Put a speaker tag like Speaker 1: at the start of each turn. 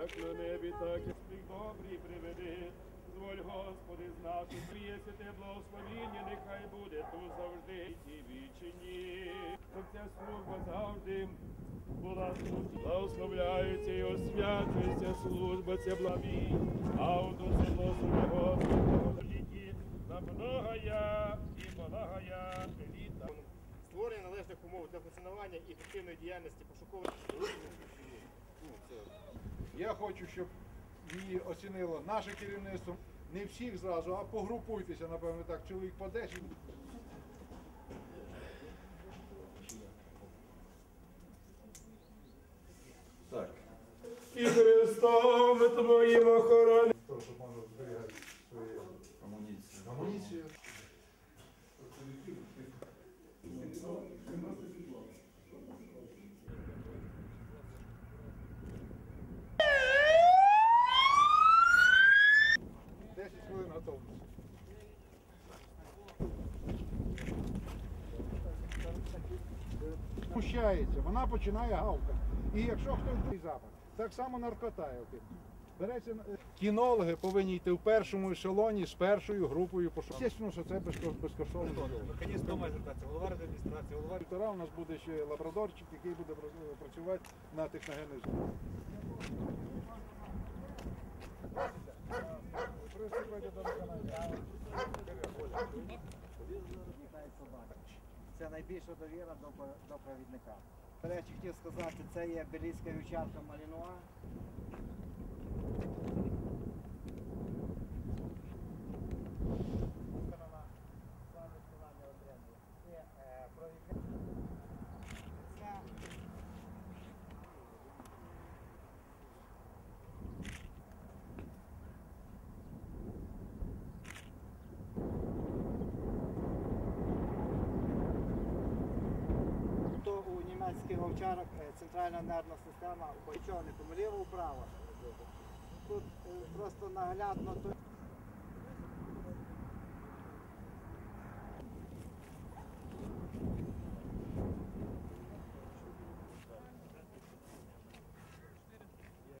Speaker 1: як на небі, так і сміх добрий приведи. Зволь, Господи, з нашу приєся те благословіння, нехай буде тут завжди і ті вічені. Щоб ця служба завжди була тут. Благословляється і освячується служба, ця благі. А у дусі благослови Господи, на многая і благая літа.
Speaker 2: Створення належних умов для функціонування і ефективної діяльності пошукових
Speaker 3: Я хочу, щоб її оцінило наше керівництво. Не всіх зразу, а погрупуйтеся, напевно, так, чоловік по 10. Так.
Speaker 1: І Христом Твоїм охорони.
Speaker 3: Щоб можна зберігати свою
Speaker 4: Амуніція.
Speaker 3: амуніцію. Пущається, вона починає гавкати. І якщо хтось запах, так само наркота. Береться е, кінологи повинні йти в першому ешелоні з першою групою пошуку. Звісно, що це безкоштовно.
Speaker 2: Звісно, має звертатися голова адміністрації, голова
Speaker 3: Півтора у нас буде ще лабрадорчик, який буде працювати на техногенний зоні. Приступайте до виконання.
Speaker 5: Це найбільша довіра до, провідника. До речі, хотів сказати, це є Белійська вівчарка Малінуа. Виконана саме виконання окремо. Це е, провідник. Це то у німецьких вовчарок е, центральна нервна система, бо нічого не помиліво вправо. Тут е, просто наглядно.